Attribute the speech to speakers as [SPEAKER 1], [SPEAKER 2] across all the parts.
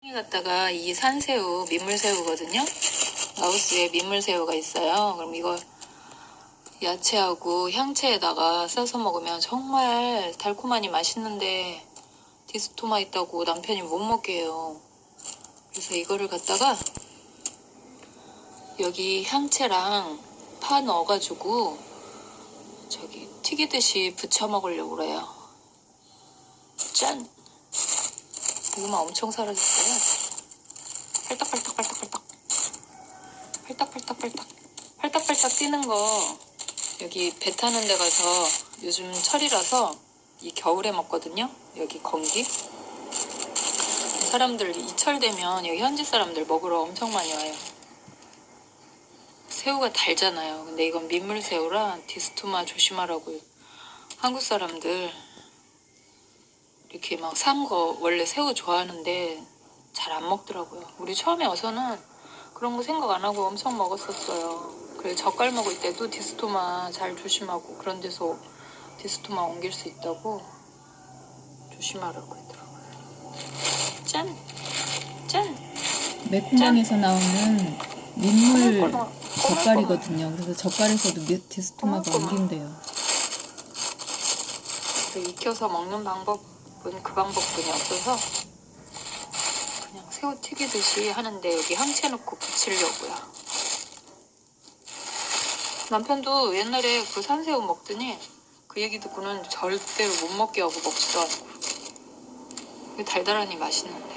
[SPEAKER 1] 이 갔다가 이 산새우, 민물새우거든요. 라오스에 민물새우가 있어요. 그럼 이거 야채하고 향채에다가 써서 먹으면 정말 달콤하니 맛있는데 디스토마 있다고 남편이 못 먹게 해요. 그래서 이거를 갖다가 여기 향채랑 파 넣어가지고 저기 튀기듯이 부쳐 먹으려고 그래요. 짠! 고구마 엄청 사라졌어요. 팔딱팔딱팔딱팔딱. 팔딱팔딱팔딱. 팔딱팔딱 뛰는 거 여기 배 타는 데 가서 요즘 철이라서 이 겨울에 먹거든요. 여기 건기. 사람들 이철 되면 여기 현지 사람들 먹으러 엄청 많이 와요. 새우가 달잖아요. 근데 이건 민물새우라 디스토마 조심하라고 한국 사람들 이렇게 막 산 거 원래 새우 좋아하는데 잘 안 먹더라고요. 우리 처음에 와서는 그런 거 생각 안 하고 엄청 먹었었어요. 그래 젓갈 먹을 때도 디스토마 잘 조심하고 그런 데서 디스토마 옮길 수 있다고 조심하라고 했더라고요. 짠! 짠!
[SPEAKER 2] 매콤함에서 나오는 민물
[SPEAKER 1] 꼬물꼬물,
[SPEAKER 2] 젓갈이거든요. 그래서 젓갈에서도
[SPEAKER 1] 꼬물꼬물.
[SPEAKER 2] 옮긴대요.
[SPEAKER 1] 그 익혀서 먹는 방법 은그 방법뿐이 없어서 그냥 새우 튀기듯이 하는데 여기 항채 넣고 부치려고요. 남편도 옛날에 그 산새우 먹더니 그 얘기 듣고는 절대로 못 먹게 하고 먹지도 않고 달달하니 맛있는데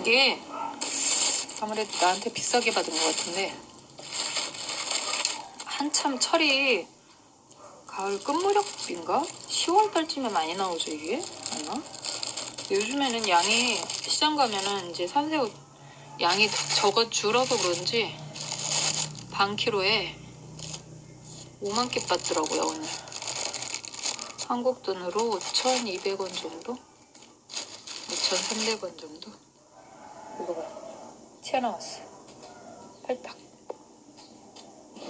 [SPEAKER 1] 이게 아무래도 나한테 비싸게 받은 것 같은데 한참 철이 가을 끝무렵인가? 10월 달쯤에 많이 나오죠 이게 아마? 요즘에는 양이 시장 가면은 이제 산새우 양이 적어 줄어서 그런지 반 킬로에 5만 개 받더라고요 오늘 한국 돈으로 5,200원 정도? 5,300원 정도? 이거 봐 튀어나왔어 팔딱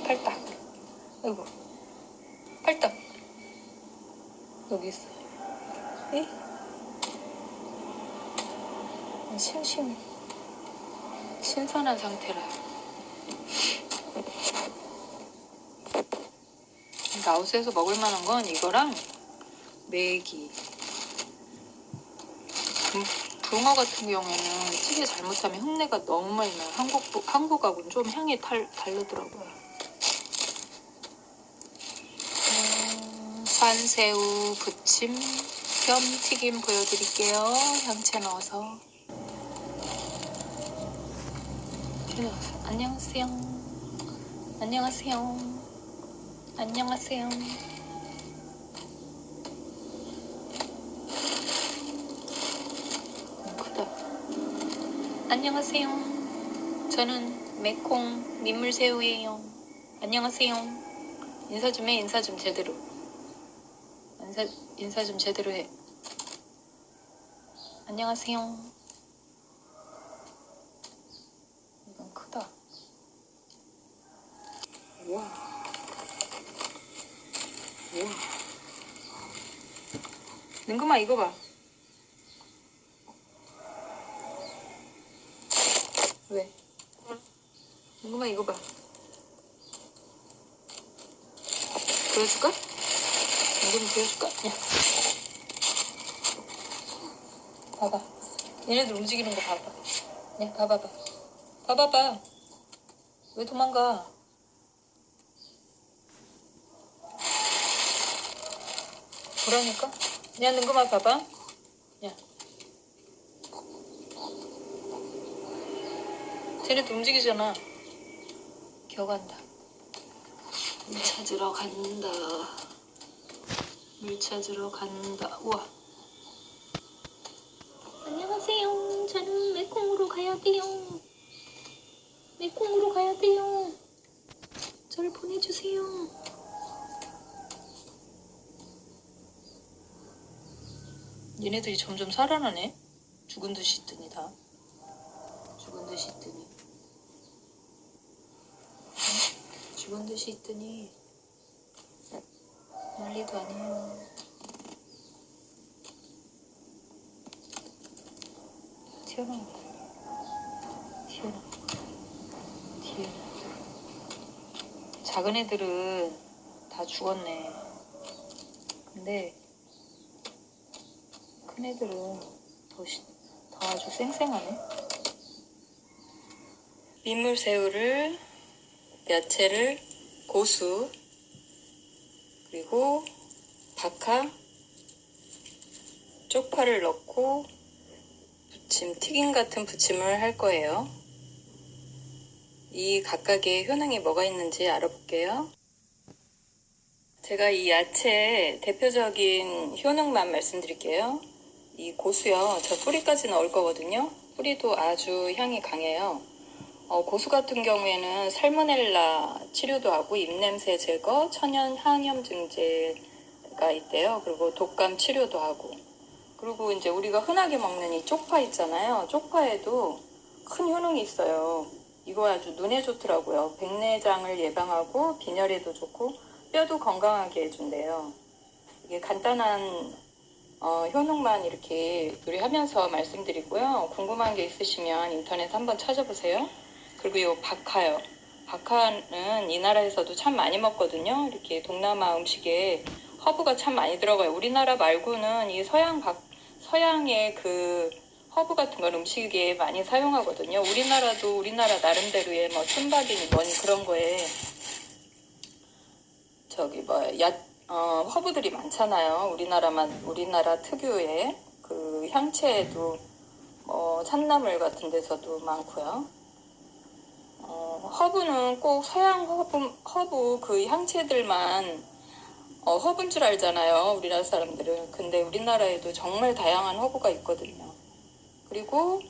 [SPEAKER 1] 팔딱 아이고 팔딱 여기 있어. 에? 싱싱해 신선한 상태라 라오스에서 먹을 만한 건 이거랑 메기. 붕- 붕어 같은 경우에는 찌개 잘못하면 흙내가 너무 많이 나요. 한국, 한국하고는 좀 향이 달, 다르더라고요 음, 산새우 부침 겸 튀김 보여드릴게요. 향채 넣어서. 안녕하세요. 안녕하세요. 안녕하세요. 음. 안녕하세요. 저는 매콩 민물새우예요. 안녕하세요. 인사 좀 해, 인사 좀 제대로. 인사, 인사 좀 제대로 해. 안녕하세요. 이건 크다. 우와. 우와. 능금아, 이거 봐. 왜? 능금아, 이거 봐. 보여줄까? 이좀 보여줄까? 야. 봐봐. 얘네들 움직이는 거 봐봐. 야, 봐봐봐. 봐봐봐. 왜 도망가? 보라니까? 야, 능금아 봐봐. 야. 쟤네도 움직이잖아. 물 찾으러 간다. 물 찾으러 간다. 우와. 안녕하세요. 저는 메콩으로 가야 돼요. 메콩으로 가야 돼요. 저를 보내주세요. 얘네들이 점점 살아나네. 죽은 듯이 있더니 다. 죽은 듯이 있더니. 응? 죽은 듯이 있더니. 난리도 아니에요. 튀어나온 거 튀어나 뒤에 작은 애들은 다 죽었네. 근데 큰 애들은 더, 시- 더 아주 쌩쌩하네. 민물새우를 야채를 고수 그리고 박하 쪽파를 넣고 부침 튀김 같은 부침을 할 거예요. 이 각각의 효능이 뭐가 있는지 알아볼게요. 제가 이 야채 대표적인 효능만 말씀드릴게요. 이 고수요. 저 뿌리까지 넣을 거거든요. 뿌리도 아주 향이 강해요. 어, 고수 같은 경우에는 살모넬라 치료도 하고 입냄새 제거, 천연 항염 증제가 있대요. 그리고 독감 치료도 하고. 그리고 이제 우리가 흔하게 먹는 이 쪽파 있잖아요. 쪽파에도 큰 효능이 있어요. 이거 아주 눈에 좋더라고요. 백내장을 예방하고 빈혈에도 좋고 뼈도 건강하게 해준대요. 이게 간단한 어, 효능만 이렇게 요리하면서 말씀드리고요. 궁금한 게 있으시면 인터넷 한번 찾아보세요. 그리고 이 박하요. 박하는 이 나라에서도 참 많이 먹거든요. 이렇게 동남아 음식에 허브가 참 많이 들어가요. 우리나라 말고는 이 서양 박, 서양의 그 허브 같은 걸 음식에 많이 사용하거든요. 우리나라도 우리나라 나름대로의 뭐 춘밥이니 뭐니 그런 거에 저기 뭐 야, 어, 허브들이 많잖아요. 우리나라만 우리나라 특유의 그 향채에도 뭐 참나물 같은 데서도 많고요. 어, 허브는 꼭 서양 허브, 허브 그 향채들만 어, 허브인 줄 알잖아요. 우리나라 사람들은. 근데 우리나라에도 정말 다양한 허브가 있거든요. 그리고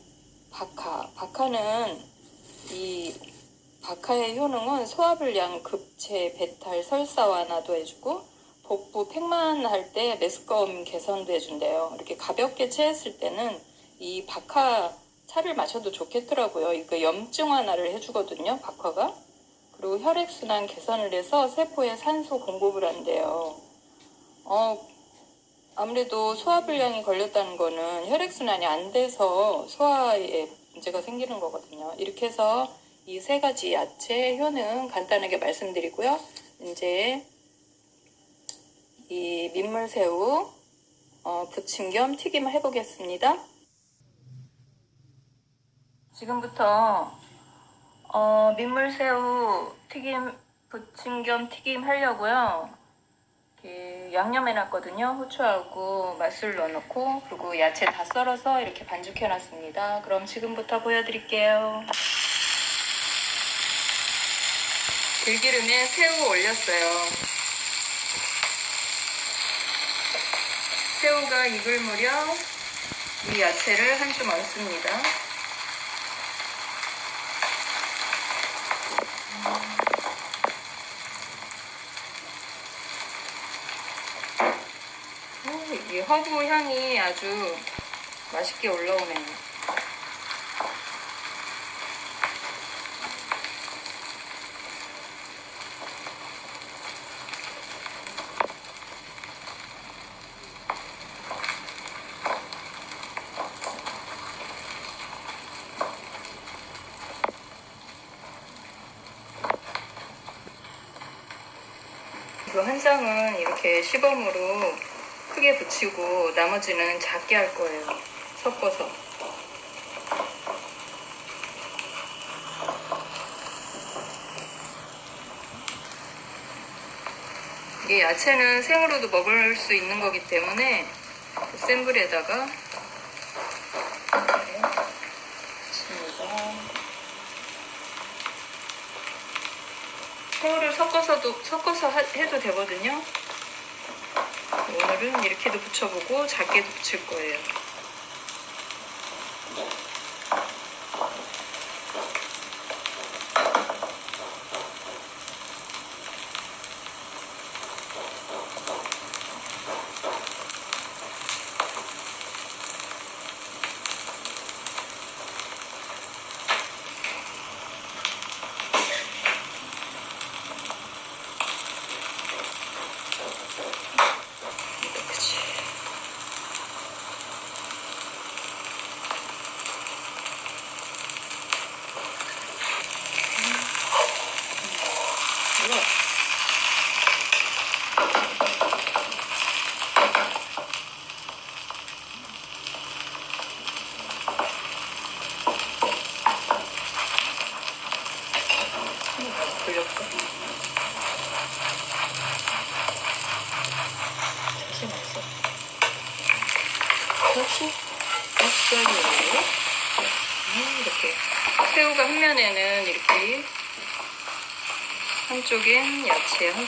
[SPEAKER 1] 박하. 박하는 이 박하의 효능은 소화불량, 급체, 배탈, 설사 완화도 해주고 복부 팽만할 때 메스꺼움 개선도 해준대요. 이렇게 가볍게 체했을 때는 이 박하 차를 마셔도 좋겠더라고요. 이거 염증 완화를 해주거든요. 박하가. 그리고 혈액순환 개선을 해서 세포에 산소 공급을 한대요. 어, 아무래도 소화불량이 걸렸다는 거는 혈액순환이 안 돼서 소화에 문제가 생기는 거거든요. 이렇게 해서 이 세 가지 야채 효능 간단하게 말씀드리고요. 이제 이 민물새우 어, 부침 겸 튀김을 해보겠습니다. 지금부터 어, 민물새우 튀김 부침 겸 튀김 하려고요. 이렇게 양념 해놨거든요. 후추하고 맛술 넣어놓고 그리고 야채 다 썰어서 이렇게 반죽해놨습니다. 그럼 지금부터 보여드릴게요. 들기름에 새우 올렸어요. 새우가 익을 무렵 이 야채를 한 줌 얹습니다. 오, 이 허브 향이 아주 맛있게 올라오네요. 그 한 장은 이렇게 시범으로 크게 붙이고 나머지는 작게 할 거예요. 섞어서. 이게 야채는 생으로도 먹을 수 있는 거기 때문에 센 불에다가. 새우를 섞어서도 섞어서 하- 해도 되거든요. 오늘은 이렇게도 붙여보고 작게도 붙일 거예요. Look.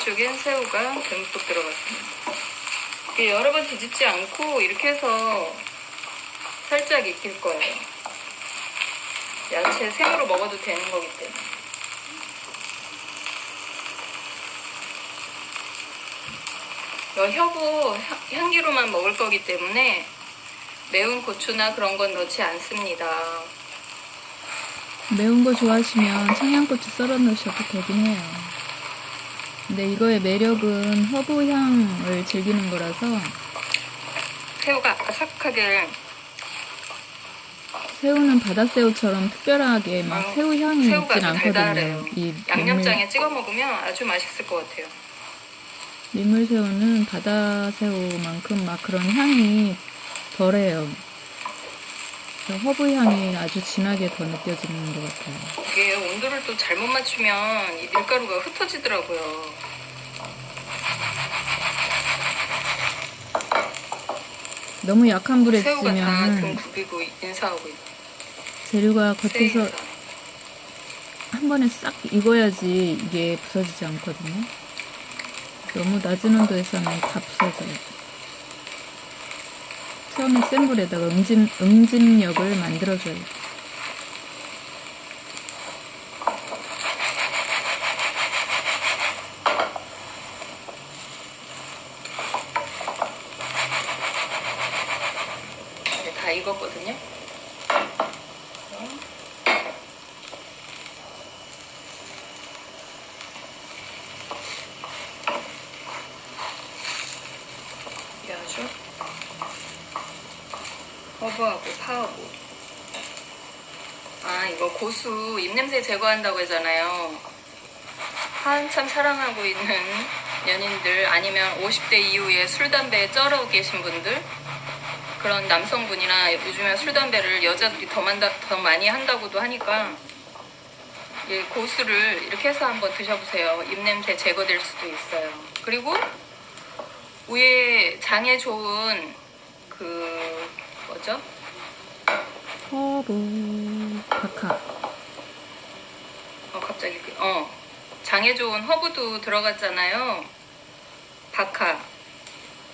[SPEAKER 1] 한쪽엔 새우가 듬뿍 들어갔습니다. 여러 번 뒤집지 않고 이렇게 해서 살짝 익힐 거예요. 야채 생으로 먹어도 되는 거기 때문에. 이 혀고 향- 향기로만 먹을 거기 때문에 매운 고추나 그런 건 넣지 않습니다.
[SPEAKER 2] 매운 거 좋아하시면 청양고추 썰어 넣으셔도 되긴 해요. 근데 이거의 매력은 허브 향을 즐기는 거라서
[SPEAKER 1] 새우가 아삭하게
[SPEAKER 2] 새우는 바다새우처럼 특별하게 막
[SPEAKER 1] 어,
[SPEAKER 2] 새우 향이
[SPEAKER 1] 새우가
[SPEAKER 2] 있진
[SPEAKER 1] 아주
[SPEAKER 2] 않거든요.
[SPEAKER 1] 달달해요.
[SPEAKER 2] 이
[SPEAKER 1] 양념장에 찍어 먹으면 아주 맛있을 것 같아요.
[SPEAKER 2] 민물, 민물새우는 바다새우만큼 막 그런 향이 덜해요. 그래서 허브 향이 아주 진하게 더 느껴지는 것 같아요.
[SPEAKER 1] 이게 온도를 또 잘못 맞추면 이 밀가루가 흩어지더라고요.
[SPEAKER 2] 너무 약한 불에
[SPEAKER 1] 새우가 다등
[SPEAKER 2] 찌면
[SPEAKER 1] 굽이고 인사하고 있고
[SPEAKER 2] 재료가 겉에서
[SPEAKER 1] 새인사.
[SPEAKER 2] 한 번에 싹 익어야지 이게 부서지지 않거든요. 너무 낮은 온도에서는 다 부서져요. 처음에 센 불에다가 응집, 응집력을 만들어줘요.
[SPEAKER 1] 이제 다 익었거든요. 이게 아주 허브하고 파하고 아 이거 고수 입냄새 제거한다고 했잖아요. 한참 사랑하고 있는 연인들 아니면 50대 이후에 술 담배 쩔어 계신 분들 그런 남성분이나 요즘에 술 담배를 여자들이 더, 만다, 더 많이 한다고도 하니까 이 고수를 이렇게 해서 한번 드셔보세요. 입냄새 제거될 수도 있어요. 그리고 위에 장에 좋은 그 뭐죠?
[SPEAKER 2] 허브, 박하.
[SPEAKER 1] 어 갑자기 그- 어 장에 좋은 허브도 들어갔잖아요. 박하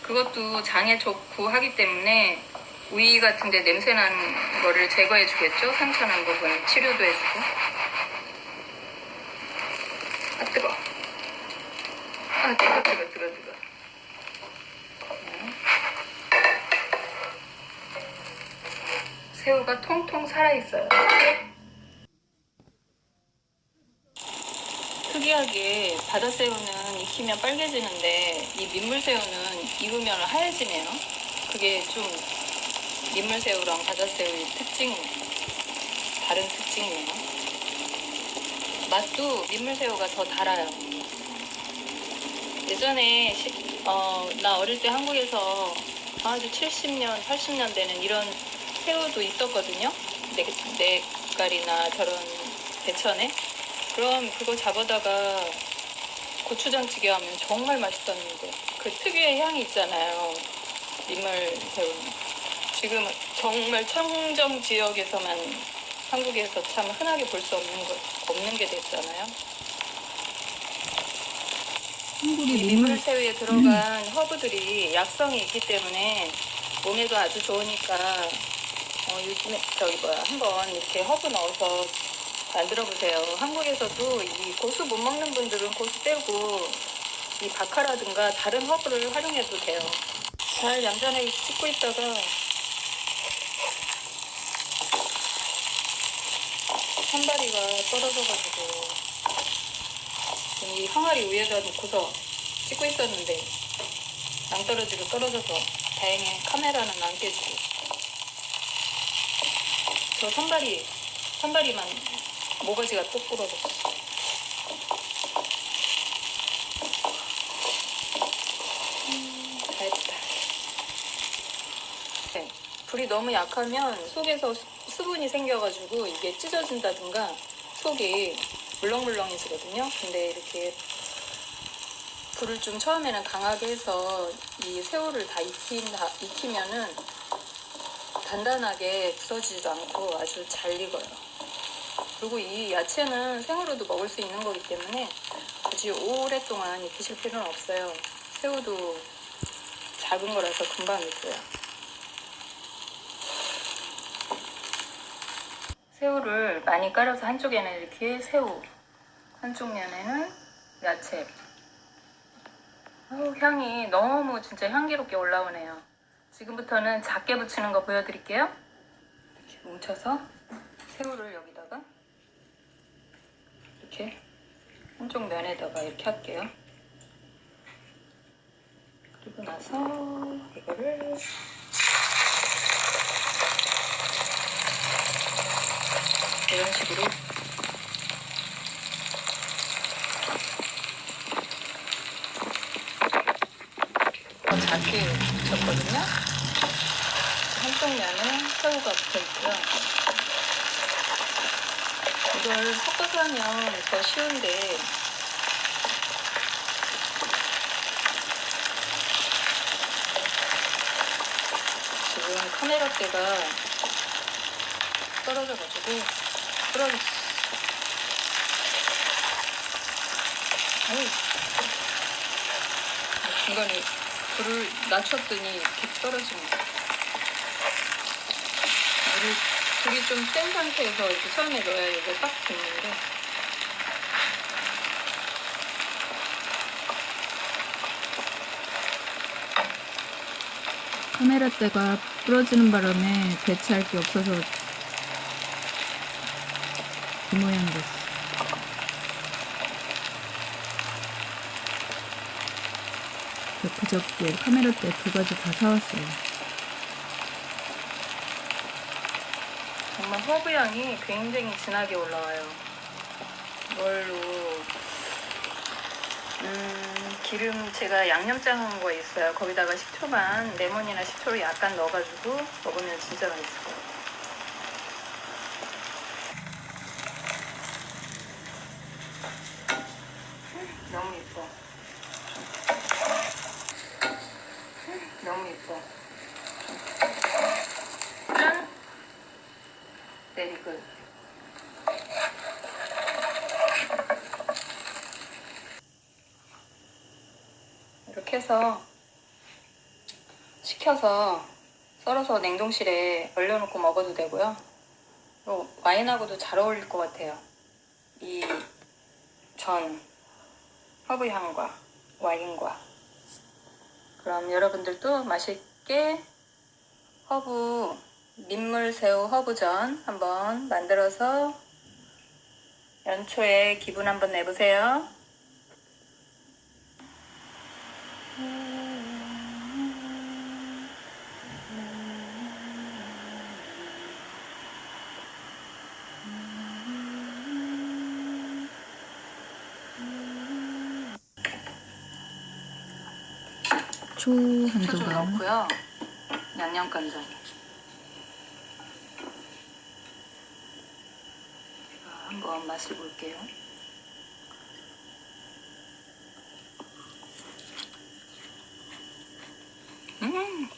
[SPEAKER 1] 그것도 장에 좋고 하기 때문에 위 같은데 냄새 나는 거를 제거해 주겠죠. 상처 난 부분 치료도 해주고. 아 뜨거. 아 뜨거 뜨거 뜨거 뜨거. 새우가 통통 살아 있어요. 특이하게 바다새우는 익히면 빨개지는데 이 민물새우는 익으면 하얘지네요. 그게 좀 민물새우랑 바다새우의 특징, 다른 특징이에요. 맛도 민물새우가 더 달아요. 예전에 시- 어, 나 어릴 때 한국에서 아주 70년, 80년대는 이런 새우도 있었거든요. 네, 네깔이나 저런 대천에. 그럼 그거 잡아다가 고추장찌개 하면 정말 맛있었는데 그 특유의 향이 있잖아요. 민물 새우는. 지금 정말 청정 지역에서만 한국에서 참 흔하게 볼 수 없는 것 없는 게 됐잖아요. 이
[SPEAKER 2] 민물,
[SPEAKER 1] 민물 새우에 들어간 허브들이 약성이 있기 때문에 몸에도 아주 좋으니까 어, 요즘에 저기 뭐야 한번 이렇게 허브 넣어서 만들어 보세요. 한국에서도 이 고수 못 먹는 분들은 고수 빼고 이 바카라든가 다른 허브를 활용해도 돼요. 잘 얌전하게 씻고 있다가 산다리가 떨어져가지고 이 항아리 위에다 놓고서 찍고 있었는데 낭떠러지로 떨어져서 다행히 카메라는 안 깨지고 저 선발이 선발이만 모가지가 또 부러졌어 음, 다 했다 네, 불이 너무 약하면 속에서 수- 수분이 생겨가지고 이게 찢어진다든가 속이 물렁물렁해지거든요. 근데 이렇게 불을 좀 처음에는 강하게 해서 이 새우를 다 익힌 다, 익히면은
[SPEAKER 2] 단단하게 부서지지도 않고 아주 잘 익어요. 그리고 이 야채는 생으로도 먹을 수 있는 거기 때문에 굳이 오랫동안 익히실 필요는 없어요. 새우도 작은 거라서 금방 익어요. 새우를 많이 깔아서 한쪽에는 이렇게 새우, 한쪽 면에는 야채. 어우, 향이 너무 진짜 향기롭게 올라오네요. 지금부터는 작게 붙이는 거 보여드릴게요. 이렇게 뭉쳐서 새우를 여기다가 이렇게 한쪽 면에다가 이렇게 할게요. 그리고 나서 이거를 이런 식으로 더 작게 붙였거든요. 한쪽 면에 새우가 붙어 있고요. 이걸 섞어서 하면 더 쉬운데 지금 카메라대가 떨어져가지고 떨어졌어. 중간에 불을 낮췄더니 이렇게 거야. 물을 불이 좀 센 상태에서 이렇게 처음에 넣어야 이게 딱 붙는데
[SPEAKER 1] 카메라 대가 부러지는 바람에 대체할 게 없어서 이 모양 됐어. 그저께 카메라 대두 가지 다 사왔어요.
[SPEAKER 2] 정말 허브 향이 굉장히 진하게 올라와요. 이걸로 음, 기름 제가 양념장 한 거 있어요. 거기다가 식초만 레몬이나 식초를 약간 넣어가지고 먹으면 진짜 맛있어요. 너무 예뻐. 너무 예뻐. 짠! 내리글. 이렇게 해서 식혀서 썰어서 냉동실에 얼려놓고 먹어도 되고요. 또 와인하고도 잘 어울릴 것 같아요. 이 전 허브 향과 와인과 그럼 여러분들도 맛있게 허브 민물새우 허브전 한번 만들어서 연초에 기분 한번 내보세요.
[SPEAKER 1] 초한
[SPEAKER 2] 소주
[SPEAKER 1] 조각.
[SPEAKER 2] 넣고요. 양념 간장. 한번 맛을 볼게요. 음.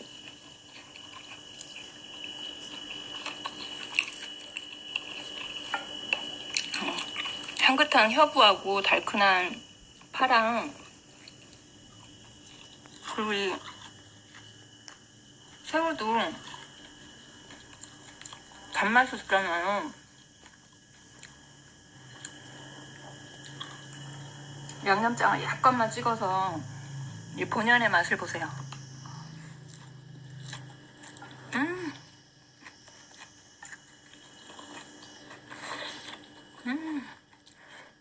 [SPEAKER 2] 어, 향긋한 허브하고 달큰한 파랑 그리고 이 새우도 단맛이 있잖아요. 양념장을 약간만 찍어서 이 본연의 맛을 보세요. 음. 음.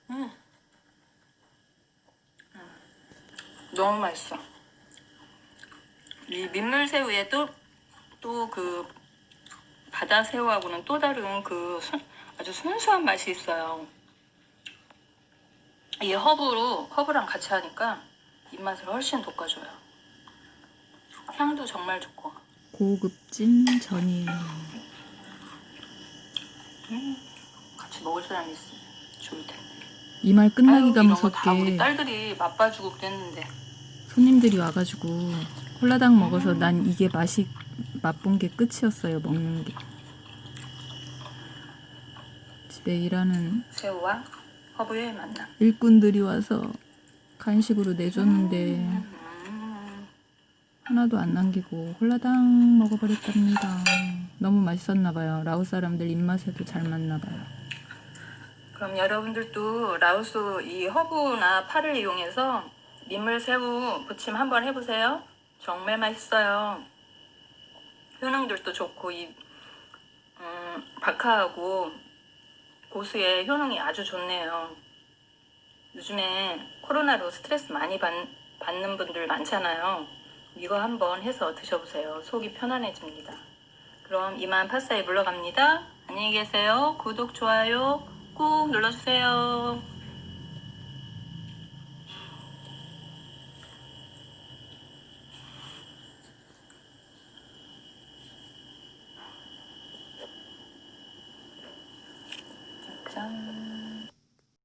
[SPEAKER 2] 음. 너무 맛있어. 이 민물새우에 또또그 바다 새우하고는 또 다른 그 순- 아주 순수한 맛이 있어요. 이 허브로 허브랑 같이 하니까 입맛을 훨씬 돋궈줘요. 향도 정말 좋고.
[SPEAKER 1] 고급진 전이에요.
[SPEAKER 2] 같이 먹을 사람이 있으면 좋을 텐데.
[SPEAKER 1] 이 말 끝나기가
[SPEAKER 2] 아유, 이런 거다 우리
[SPEAKER 1] 무섭게
[SPEAKER 2] 딸들이 맛봐주고 그랬는데.
[SPEAKER 1] 손님들이 와가지고 콜라당 먹어서 난 이게 맛이 맛본 게 끝이었어요. 먹는 게. 집에 일하는
[SPEAKER 2] 새우와 허브의 만남.
[SPEAKER 1] 일꾼들이 와서 간식으로 내줬는데
[SPEAKER 2] 음,
[SPEAKER 1] 하나도 안 남기고 홀라당 먹어버렸답니다. 너무 맛있었나 봐요. 라오스 사람들 입맛에도 잘 맞나 봐요.
[SPEAKER 2] 그럼 여러분들도 라오스 이 허브나 파를 이용해서 민물 새우 부침 한번 해보세요. 정말 맛있어요. 효능들도 좋고 이 음, 박하하고 고수의 효능이 아주 좋네요. 요즘에 코로나로 스트레스 많이 받, 받는 분들 많잖아요. 이거 한번 해서 드셔보세요. 속이 편안해집니다. 그럼 이만 파사에 물러갑니다. 안녕히 계세요. 구독, 좋아요 꾹 눌러주세요.